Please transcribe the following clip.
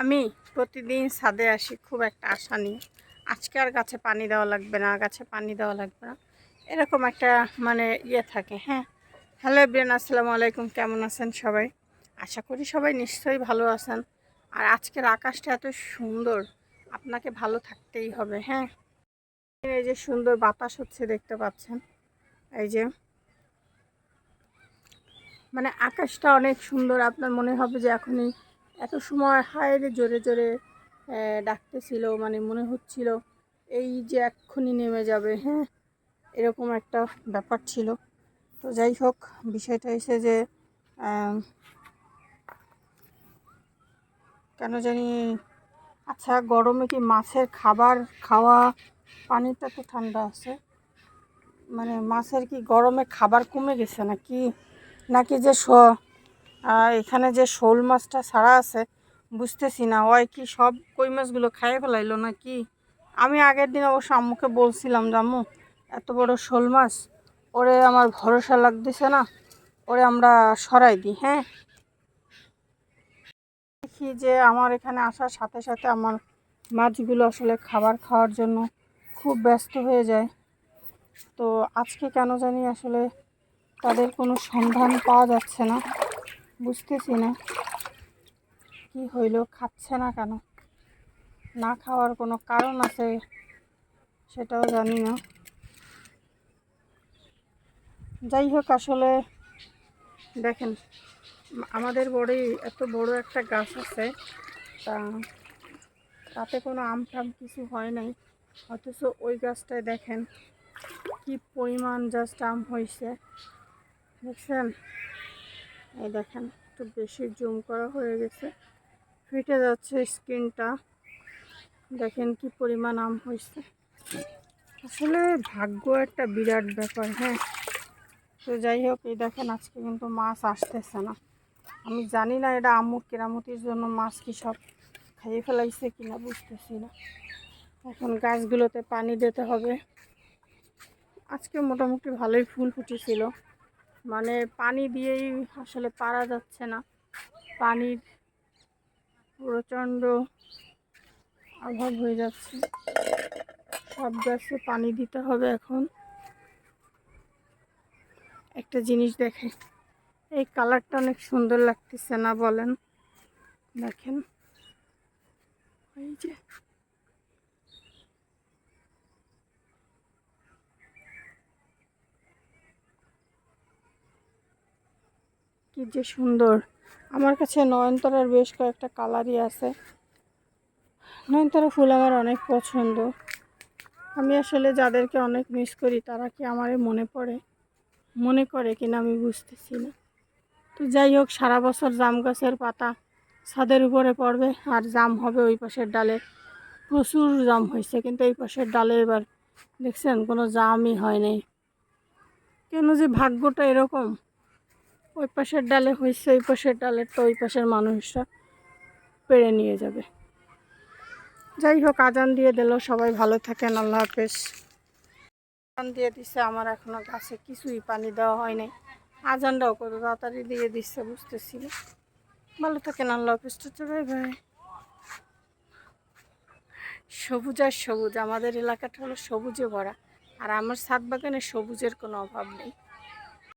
আমি প্রতিদিন ছাদে আসি, খুব একটা আশা নিয়ে আজকে আর গাছে পানি দেওয়া লাগবে না, গাছে পানি দেওয়া লাগবে না। এরকম একটা মানে ইয়ে থাকে হ্যাঁ। হ্যালো এভরিয়ান আসসালামু আলাইকুম, কেমন আছেন সবাই? আশা করি সবাই নিশ্চয়ই ভালো আছেন। আর আজকের আকাশটা এত সুন্দর, আপনাকে ভালো থাকতেই হবে হ্যাঁ। এই যে সুন্দর বাতাস হচ্ছে দেখতে পাচ্ছেন, এই যে। মানে আকাশটা অনেক সুন্দর, আপনার মনে হবে যে এখনই এত সময় হায়ের জোরে জোরে ডাকতেছিল মানে মনে হচ্ছিল এই যে এক্ষুনি নেমে যাবে হ্যাঁ এরকম একটা ব্যাপার ছিল। তো যাই হোক, বিষয়টা এসে যে কেন জানি আচ্ছা গরমে কি মাছের খাবার খাওয়া, পানিটা তো ঠান্ডা আছে? মানে মাছের কি গরমে খাবার কমে গেছে নাকি? নাকি যে এখানে যে শোল মাছটা ছাড়া আছে, বুঝতেছি না, ওই কি সব কই মাছগুলো খাইয়ে ফেলাইলো না কি আমি আগের দিন অবশ্য আম্মুকে বলছিলাম যে আম্মু এত বড় শোল মাছ, ওরে আমার ভরসা লাগতেছে না, ওরে আমরা সরাই দিই হ্যাঁ? দেখি যে আমার এখানে আসার সাথে সাথে আমার মাছগুলো আসলে খাবার খাওয়ার জন্য খুব ব্যস্ত হয়ে যায়। তো আজকে কেন জানি আসলে তাদের কোনো সন্ধান পাওয়া যাচ্ছে না। বুঝতেছি না। কি হইল, খাচ্ছে না কেন? না খাওয়ার কোনো কারণ আছে? সেটাও জানি না। যাই হোক, আসলে দেখেন, আমাদের বড়ই এত বড় একটা গাছ আছে, তা তাতে কোনো আম টাম কিছু হয় নাই। অথচ ওই গাছটায় দেখেন, কি পরিমাণ জাস্ট আম হয়েছে দেখছেন? এই দেখেন, একটু বেশি জুম করা হয়ে গেছে। ফেটে যাচ্ছে স্কিনটা। দেখেন কি পরিমাণ আম হয়েছে। আসলে ভাগ্য একটা বিরাট ব্যাপার হ্যাঁ। তো যাই হোক, এই দেখেন, আজকে কিন্তু মাছ আসতেছে না। আমি জানি না এটা আম্মুর কেরামতির জন্য মাছ কি সব খাইয়ে ফেলাইছে কিনা, বুঝতেছি না। এখন গাছগুলোতে পানি দিতে হবে। আজকে মোটামুটি ভালোই ফুল ফুটেছিল। মানে পানি দিয়েই আসলে পারা যাচ্ছে না। পানির প্রচণ্ড অভাব হয়ে যাচ্ছে। সব গাছে পানি দিতে হবে এখন। একটা জিনিস দেখে, এই কালারটা অনেক সুন্দর লাগতেছে না বলেন? দেখেন। এই যে কি যে সুন্দর। আমার কাছে নয়নতারার বেশ কয়েকটা কালারই আছে। নয়নতারা ফুল আমার অনেক পছন্দ। আমি আসলে যাদেরকে অনেক মিস করি, তারা কি আমারে মনে পড়ে? মনে করে কিনা আমি বুঝতেছি না। তো যাই হোক, সারা বছর জাম গাছের পাতা ছাদের উপরে পড়বে, আর জাম হবে ওই পাশের ডালে। প্রচুর জাম হয়েছে, কিন্তু এই পাশের ডালে এবার দেখছেন কোনো জামই হয় নাই। কেন যে ভাগ্যটা এরকম? ওই পাশের ডালে হয়েছে ওই পাশের ডালের তো ওই পাশের মানুষরা পেরে নিয়ে যাবে। যাই হোক, আজান দিয়ে দিল, সবাই ভালো থাকেন, আল্লাহ হাফেজ। আজান দিয়ে দিচ্ছে আমার এখনও গাছে কিছুই পানি দেওয়া হয় নাই। আজানটাও কত তাড়াতাড়ি দিয়ে দিচ্ছে বুঝতেছি ভালো থাকেন, আল্লাহ হাফেজ তো বাই বাই। সবুজ আর সবুজ, আমাদের এলাকাটা হলো সবুজে ভরা, আর আমার ছাদ বাগানে সবুজের কোনো অভাব নেই।